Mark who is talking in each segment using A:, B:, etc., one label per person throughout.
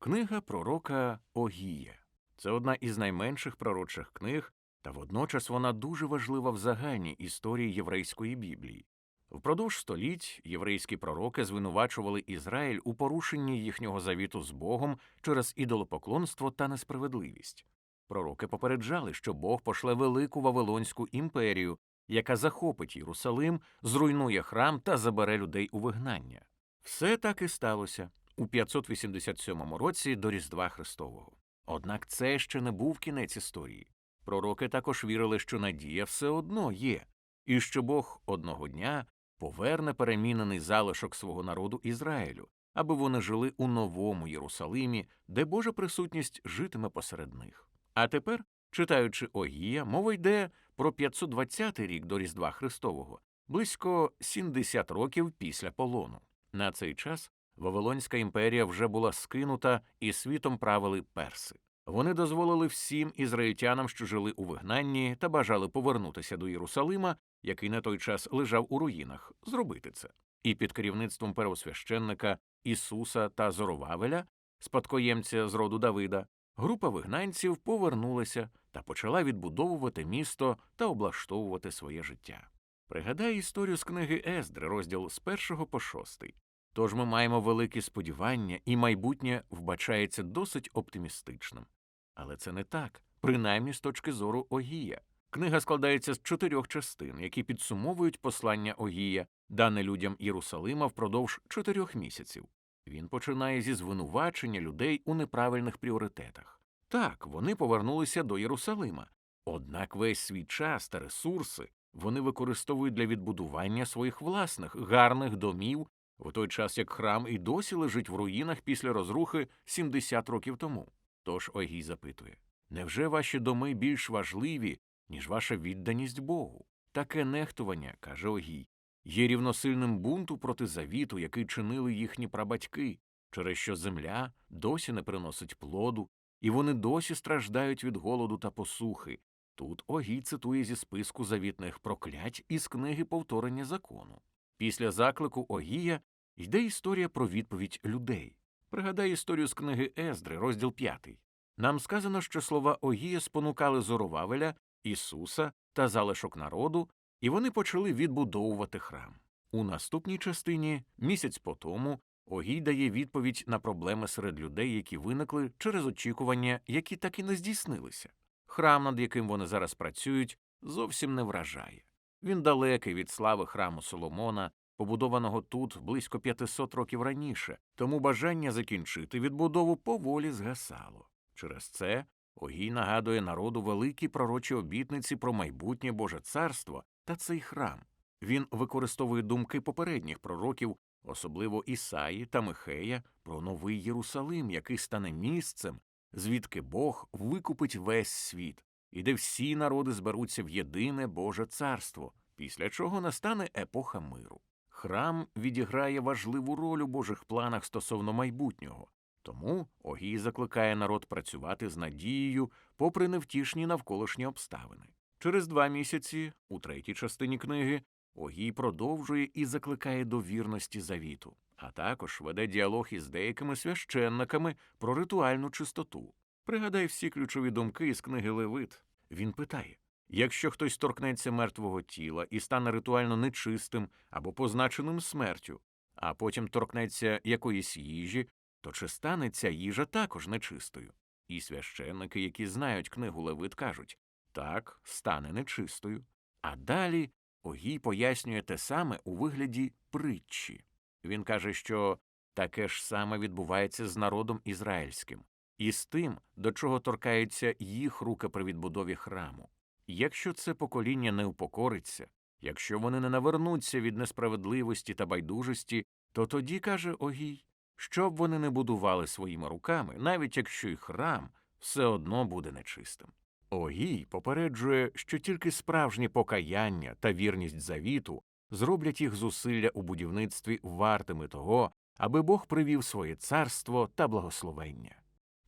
A: Книга пророка Огія. Це одна із найменших пророчих книг, та водночас вона дуже важлива в загальній історії єврейської Біблії. Впродовж століть єврейські пророки звинувачували Ізраїль у порушенні їхнього завіту з Богом через ідолопоклонство та несправедливість. Пророки попереджали, що Бог пошле велику Вавилонську імперію, яка захопить Єрусалим, зруйнує храм та забере людей у вигнання. Все так і сталося у 587 році до Різдва Христового. Однак це ще не був кінець історії. Пророки також вірили, що надія все одно є, і що Бог одного дня поверне перемінений залишок свого народу Ізраїлю, аби вони жили у новому Єрусалимі, де Божа присутність житиме посеред них. А тепер, читаючи Огія, мова йде про 520 рік до Різдва Христового, близько 70 років після полону. На цей час Вавилонська імперія вже була скинута і світом правили перси. Вони дозволили всім ізраїльтянам, що жили у вигнанні та бажали повернутися до Єрусалима, який на той час лежав у руїнах, зробити це. І під керівництвом первосвященника Ісуса та Зоровавеля, спадкоємця з роду Давида, група вигнанців повернулася та почала відбудовувати місто та облаштовувати своє життя. Пригадай історію з книги Ездри, розділ з першого по шостий. Тож ми маємо великі сподівання, і майбутнє вбачається досить оптимістичним. Але це не так, принаймні з точки зору Огія. Книга складається з чотирьох частин, які підсумовують послання Огія, дане людям Єрусалима впродовж чотирьох місяців. Він починає зі звинувачення людей у неправильних пріоритетах. Так, вони повернулися до Єрусалима, однак весь свій час та ресурси вони використовують для відбудування своїх власних гарних домів в той час як храм і досі лежить в руїнах після розрухи 70 років тому. Тож Огій запитує невже ваші доми більш важливі, ніж ваша відданість Богу? Таке нехтування, каже Огій, є рівносильним бунту проти завіту, який чинили їхні прабатьки, через що земля досі не приносить плоду, і вони досі страждають від голоду та посухи. Тут Огій цитує зі списку завітних проклять із книги повторення закону. Після заклику Огія йде історія про відповідь людей. Пригадай історію з книги Ездри, розділ 5. Нам сказано, що слова Огія спонукали Зоровавеля, Ісуса та залишок народу, і вони почали відбудовувати храм. У наступній частині, місяць по тому, Огій дає відповідь на проблеми серед людей, які виникли через очікування, які так і не здійснилися. Храм, над яким вони зараз працюють, зовсім не вражає. Він далекий від слави храму Соломона, побудованого тут близько 500 років раніше, тому бажання закінчити відбудову поволі згасало. Через це Огій нагадує народу великі пророчі обітниці про майбутнє Боже царство та цей храм. Він використовує думки попередніх пророків, особливо Ісаї та Михея, про новий Єрусалим, який стане місцем, звідки Бог викупить весь світ, і де всі народи зберуться в єдине Боже царство, після чого настане епоха миру. Храм відіграє важливу роль у Божих планах стосовно майбутнього, тому Огій закликає народ працювати з надією, попри невтішні навколишні обставини. Через два місяці, у третій частині книги, Огій продовжує і закликає до вірності завіту, а також веде діалог із деякими священниками про ритуальну чистоту. Пригадай всі ключові думки із книги Левит. Він питає Якщо хтось торкнеться мертвого тіла і стане ритуально нечистим або позначеним смертю, а потім торкнеться якоїсь їжі, то чи стане ця їжа також нечистою? І священники, які знають книгу Левит, кажуть так, стане нечистою. А далі Огій пояснює те саме у вигляді притчі. Він каже, що таке ж саме відбувається з народом ізраїльським, і з тим, до чого торкаються їх руки при відбудові храму. Якщо це покоління не упокориться, якщо вони не навернуться від несправедливості та байдужості, то тоді, каже Огій, що б вони не будували своїми руками, навіть якщо й храм все одно буде нечистим. Огій попереджує, що тільки справжнє покаяння та вірність завіту зроблять їх зусилля у будівництві вартими того, аби Бог привів своє царство та благословення.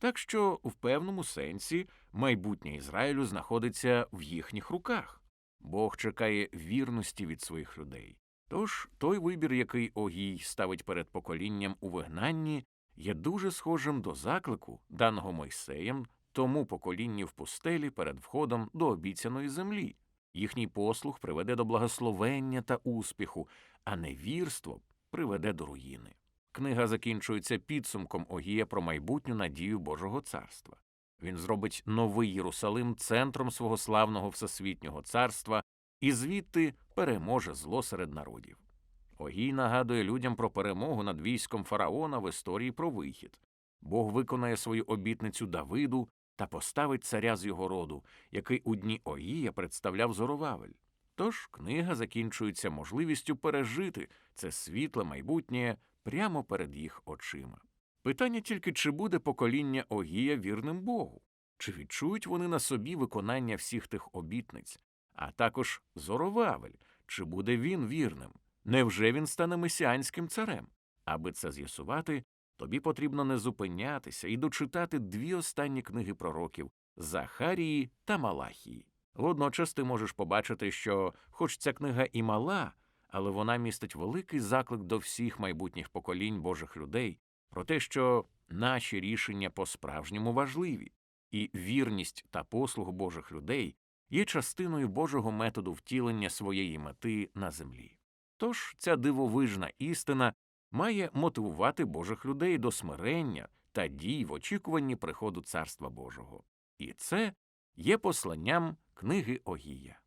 A: Так що, в певному сенсі, майбутнє Ізраїлю знаходиться в їхніх руках. Бог чекає вірності від своїх людей. Тож той вибір, який Огій ставить перед поколінням у вигнанні, є дуже схожим до заклику, даного Мойсеєм тому поколінню в пустелі перед входом до обіцяної землі. Їхній послух приведе до благословення та успіху, а невірство приведе до руїни. Книга закінчується підсумком Огія про майбутню надію Божого царства. Він зробить новий Єрусалим центром свого славного всесвітнього царства і звідти переможе зло серед народів. Огій нагадує людям про перемогу над військом фараона в історії про вихід. Бог виконає свою обітницю Давиду та поставить царя з його роду, який у дні Огія представляв Зоровавель. Тож книга закінчується можливістю пережити це світле майбутнє прямо перед їх очима. Питання тільки, чи буде покоління Огія вірним Богу, чи відчують вони на собі виконання всіх тих обітниць, а також Зоровавель, чи буде він вірним, невже він стане месіанським царем? Аби це з'ясувати, тобі потрібно не зупинятися і дочитати дві останні книги пророків Захарії та Малахії. Водночас ти можеш побачити, що, хоч ця книга і мала, але вона містить великий заклик до всіх майбутніх поколінь Божих людей про те, що наші рішення по-справжньому важливі, і вірність та послуг Божих людей є частиною Божого методу втілення своєї мети на землі. Тож ця дивовижна істина має мотивувати Божих людей до смирення та дій в очікуванні приходу Царства Божого. І це є посланням книги Огія.